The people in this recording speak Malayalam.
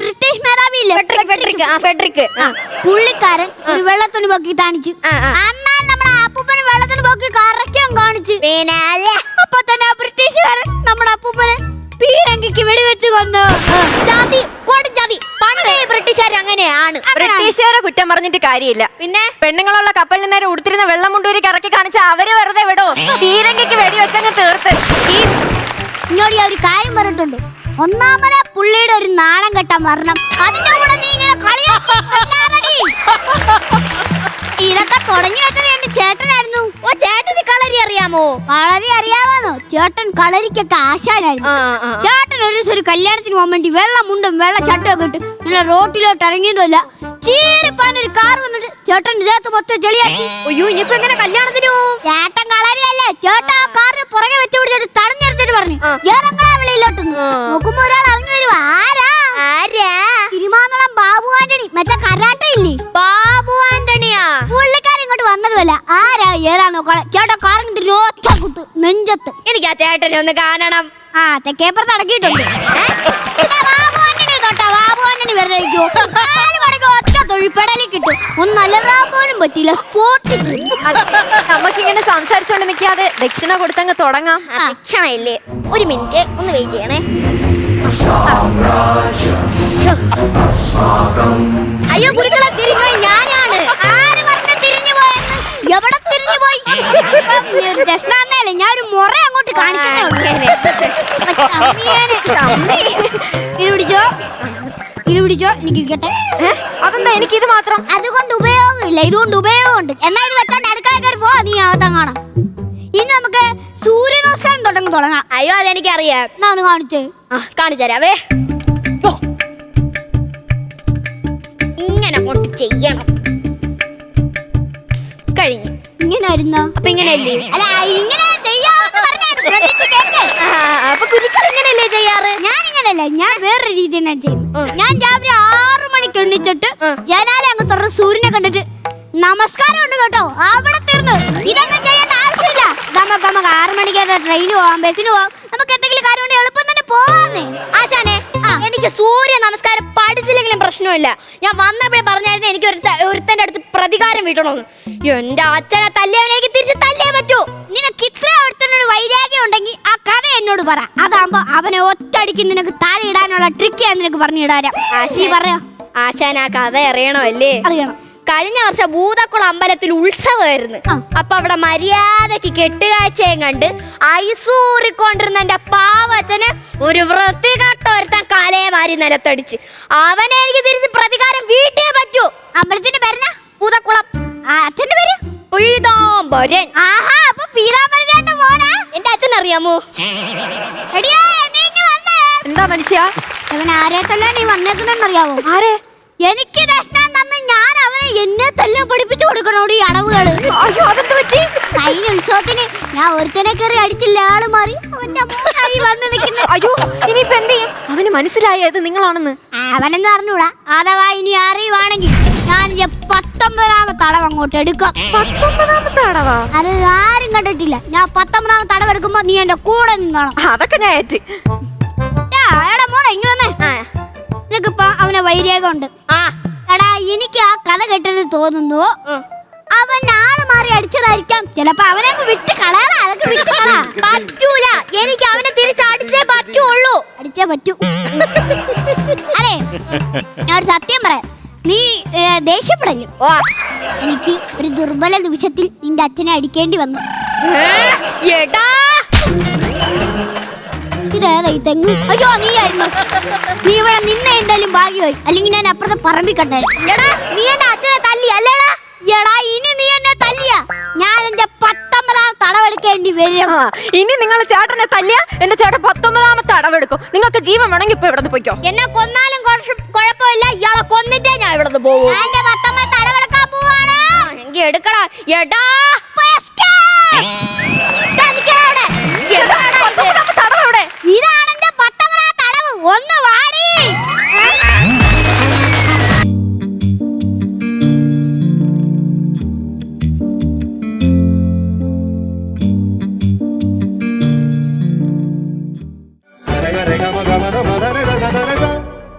ബ്രിട്ടീഷ് മേധാവി ഇല്ലേ ഫെഡറിക് ഫെഡറിക് പുള്ളിക്കാരൻ ഒരു വെള്ളത്തുണി പൊക്കി കാണിച്ചു. അന്നാ നമ്മുടെ അപ്പൂപ്പന് വെള്ളത്തുണി പൊക്കി കറക്കാൻ കാണിച്ചു. അപ്പൊ തന്നെ ബ്രിട്ടീഷുകാരൻ നമ്മുടെ അപ്പൂപ്പനെ പീരങ്കിക്ക് വെടിവെച്ച് കൊന്നു. ജാതി കൊടും ജാതി. പണ്ടേ ബ്രിട്ടീഷുകാർ അങ്ങനെയാണ്. ബ്രിട്ടീഷുകാരെ കുറ്റം പറഞ്ഞിട്ട് കാര്യമില്ല. പിന്നെ? പെണ്ണുങ്ങളുള്ള കപ്പലിന് നേരെ ഉടുത്തിരുന്ന വെള്ളം മുണ്ടൂരി കറക്കി കാണിച്ച അവർ വെറുതെ വിടോ. പീരങ്കിക്ക് വെടിവെച്ചങ്ങ് തീർത്ത്. ഈ ഒരു കാര്യം പറഞ്ഞിട്ടുണ്ട്. ഒന്നാമനെ പുള്ളിയുടെ ഒരു നാണം കെട്ടാൻ വരണം. അതിന്റെ കൂടെ നീ ഇങ്ങനെ കളിയാടി. ഇതൊക്കെ തുടങ്ങി വെച്ചത് എന്റെ ചേട്ടനായിരുന്നു. ഓ ചേട്ടന് കളരി അറിയാമോ? കളരി അറിയാമോ ചേട്ടൻ കളരിക്കൊക്കെ ആശാനായിരുന്നു. ചേട്ടൻ ഒരു ദിവസം ഒരു കല്യാണത്തിന് പോകാൻ വേണ്ടി വെള്ള മുണ്ടും വെള്ള ചട്ടും ഒക്കെ ഇട്ട് ഇങ്ങനെ റോട്ടിലോട്ട് ഇറങ്ങിയതല്ല ചീരിപ്പാൻ ഒരു കാർ വന്നിട്ട് ചേട്ടൻ ഇതിനകത്ത് മൊത്തം ചെളിയാക്കി. അയ്യോ ഇനിയിപ്പോ എങ്ങനെ കല്യാണത്തിന്? ചേട്ടൻ കളരിയല്ലേ? ചേട്ടൻ ആ കാറിന് പുറകെ വെച്ചു പിടിച്ചിട്ട് തടഞ്ഞെടുത്തിട്ട് പറഞ്ഞു. ഇറങ്ങാ നോക്കുമ്പോ ഒരാൾ ഇറങ്ങി വരുവാ. ആരാ? ആരാ? തിരുമാന്തളം ബാബു ആന്റണി. മറ്റേ കരാട്ട ഇല്ലേ? ബാബു ആന്റണിയാ? പുള്ളിക്കാരൻ ഇങ്ങോട്ട് വന്നതുമല്ല ആരാ? ഏതാ നോക്കോളെ ചേട്ടാ കാറിങ്ങിട്ട് ഒറ്റ കുത്ത്. നെഞ്ചത്ത്. എനിക്ക് ആ ചേട്ടനെ ഒന്ന് കാണണം. ആ തെക്കേപ്പുറത്ത് അടക്കിയിട്ടുണ്ട്. ബാബു ആന്റണി തൊട്ടാ ബാബു ആന്റണി വെറുതെ ഒറ്റ കിട്ടും. ഒന്ന് അലറാൻ പോലും പറ്റില്ല സ്പോട്ടിൽ നമുക്കിങ്ങനെ സംസാരിച്ചോണ്ട് നിൽക്കാതെ ദക്ഷിണ കൊടുത്തങ്ങ് തുടങ്ങാം. ആ, ഭക്ഷണമില്ലേ ഒരു മിനിറ്റ് ഒന്ന് വെയിറ്റ് ചെയ്യണേ. അയ്യോ ഗുരുക്കളെ തിരിഞ്ഞു ഞാനാണ്. ആര് വന്ന് തിരിഞ്ഞു പോയെന്ന്? എവിടെ തിരിഞ്ഞു പോയി ഞാൻ ഒരു മുറ അങ്ങോട്ട് കാണിക്കുന്നേ ഉള്ളൂ. പിടിച്ചോ. ഇത് പിടിച്ചോ എനിക്ക് ഇരിക്കട്ടെ. അതെന്താ എനിക്ക് ഇത് മാത്രം? അതുകൊണ്ട് ഉപയോഗമില്ല ഇതുകൊണ്ട് ഉപയോഗമുണ്ട്. എന്നാ ഇത് വെച്ചാൽ അടുക്കള കയറി പോ നീ അകത്താൻ കാണാം. ഇനി നമുക്ക് സൂര്യ നമസ്കാരം തുടങ്ങി തുടങ്ങാം. അയ്യോ അതെനിക്കറിയാം. അറിയാം ഒന്ന് കാണിച്ചേ. ആ കാണിച്ചു തരാവേ. ഇങ്ങനെ അങ്ങോട്ട് ചെയ്യണം. കഴിഞ്ഞു. ഇങ്ങനെ ആയിരുന്നോ അപ്പൊ ഇങ്ങനെയല്ലേ? അല്ല ഇങ്ങനെ ചെയ്യാമെന്ന് പറഞ്ഞാൽ ശ്രദ്ധിച്ച് കേൾക്ക് ആ, അപ്പൊ ഗുരുക്കൾ ഇങ്ങനെയല്ലേ ചെയ്യാറ് ഞാൻ ഇങ്ങനെയല്ല ഞാൻ വേറൊരു രീതി ഞാൻ ചെയ്യുന്നു ഞാൻ രാവിലെ ആറു മണിക്ക് എണ്ണിച്ചിട്ട് ഞാൻ ജനാലെ അങ്ങ് തുറന്ന് സൂര്യനെ കണ്ടിട്ട് നമസ്കാരം ഉണ്ട് കേട്ടോ. അവിടെ തീർന്നു. ഇതൊന്നും ചെയ്യേണ്ട ആവശ്യമില്ല. നമുക്ക് നമുക്ക് ആറു മണിക്ക് ട്രെയിന് പോവാം ബസ്സിന് പോവാം. നമുക്ക് എന്തെങ്കിലും കാര്യം എളുപ്പം തന്നെ പോവാന്നേ. ആശാനെ എനിക്ക് സൂര്യ നമസ്കാരം പഠിച്ചില്ലെങ്കിലും പ്രശ്നമില്ല. ഞാൻ വന്നപ്പോഴേ പറഞ്ഞായിരുന്നു എനിക്ക് ഒരു ഒരുത്തന്റെ അടുത്ത് പ്രതികാരം വീട്ടണമെന്ന്. എന്റെ അച്ഛനെ തല്ലിയവനേക്ക് തിരിച്ച് തല്ലേ പറ്റൂ. നിനക്ക് ഇത്ര അടുത്തൊരു വൈരാഗ്യം ഉണ്ടെങ്കിൽ എന്നോട് പറ. അതാകുമ്പോ അവനെ ഒറ്റടിക്ക് നിനക്ക് താഴെ ഇടാനുള്ള ട്രിക്ക് ഞാൻ നിനക്ക് പറഞ്ഞു ഇടാരാം നീ പറയാ. ആശാൻ ആ കഥ അറിയണമല്ലേ? അറിയണം. കഴിഞ്ഞ വർഷം ഭൂതക്കുളം അമ്പലത്തിൽ ഉത്സവമായിരുന്നു. അപ്പൊ അവിടെ മര്യാദയ്ക്ക് കെട്ടുകാഴ്ചയും കണ്ട് ഐസൂറിക്കൊണ്ടിരുന്ന എന്റെ പാവച്ചന് ഒരു വൃത്തികെട്ട ഒരുത്തൻ കലയെ വാരി നിലത്തടിച്ച്. അവനെ എനിക്ക് തിരിച്ച് പ്രതികാരം വീട്ടേ പറ്റൂ. അമ്പലത്തിന്റെ പേരെന്നാ? ഭൂതക്കുളം. അച്ഛന്റെ പേര്? പീതാംബരൻ. ആഹാ അപ്പൊ പീതാംബരൻ മോനാ. അറിയാമോ. എന്താ മനുഷ്യ? അവൻ ആരെത്തല്ല നീ വന്നേക്കുന്നെന്നറിയാവോ ആരെ? എനിക്ക് തന്ന് ഞാൻ അവനെ എന്നെ തല്ലാൻ പഠിപ്പിച്ചു കൊടുക്കണോട് ഈ അടവുകൾ. അയ്യോ അതെന്ത് പറ്റി? കഴിഞ്ഞ ഉത്സവത്തിന് ഞാൻ ഒരുത്തനെ കയറി അടിച്ചില്ല ആൾ മാറി. അവന്റെ മോനായി വന്ന് നിൽക്കുന്ന. അയ്യോ ഇനിയിപ്പോ എന്ത് ചെയ്യും? അവന് മനസ്സിലായത് നിങ്ങളാണെന്ന്. അവനെന്ന് പറഞ്ഞൂടാ അഥവാ ഇനി അറിയുവാണെങ്കിൽ. ഞാൻ ഈ പത്തൊമ്പതാമത്തെ അടവ് അങ്ങോട്ട് എടുക്കാം. പത്തൊമ്പതാമത്തെ അടവാ? അത് ആരും കണ്ടിട്ടില്ല. ഞാൻ പത്തൊമ്പതാമത്തെ അടവ് എടുക്കുമ്പോ നീ എന്റെ കൂടെ നിന്നോണം അതൊക്കെ ഞാൻ ഏറ്റ്. ടാ, എടാ മോനെ ഇങ്ങ് വന്നേ. ആ. നിനക്കിപ്പോ അവനെ വൈരാഗ്യം ഉണ്ട് ആ. എടാ എനിക്ക് ആ കഥ കെട്ടത് തോന്നുന്നു. ഉം. അവൻ ആൾ മാറി അടിച്ചതായിരിക്കാം. ചിലപ്പോ അവനെ അങ്ങ് വിട്ട് കളയാ. അതൊക്കെ വിട്ട് കളാ ഓ എനിക്ക് ഒരു ദുർബല നിമിഷത്തിൽ നിന്റെ അച്ഛനെ അടിക്കേണ്ടി വന്നു. ഏ, എടാ! ഇതേതാ ഈ തെങ്ങ്? അയ്യോ നീ ആയിരുന്നു നീ ഇവിടെ നിന്നെ എന്തായാലും ഭാഗ്യമായി. അല്ലെങ്കിൽ ഞാൻ അപ്പുറത്തെ പറമ്പിൽ കണ്ടേ നീ എന്റെ അച്ഛനെ തല്ലി അല്ലേടാ? എടാ ഇനി നീ എന്നെ തല്ലിയ. ഞാൻ എന്റെ പത്തൊമ്പതാം തടവെടുക്കേണ്ടി വരും. ആ ഇനി നിങ്ങൾ ചേട്ടനെ തല്ലിയ എന്റെ ചേട്ടൻ പത്തൊമ്പതാമത്തെ അടവെടുക്കും. നിങ്ങൾക്ക് ജീവൻ വേണമെങ്കിൽ ഇപ്പൊ ഇവിടെ പോയിക്കോ. എന്നെ കൊന്നാലും കുറച്ച് കുഴപ്പമില്ല. ഇയാളെ കൊന്നിട്ടേ ഞാൻ ഇവിടുന്ന് പോകും എന്റെ പത്തൊമ്പത് തടവെടുക്കാൻ പോവാണ്. എടുക്കടാ. എടാ!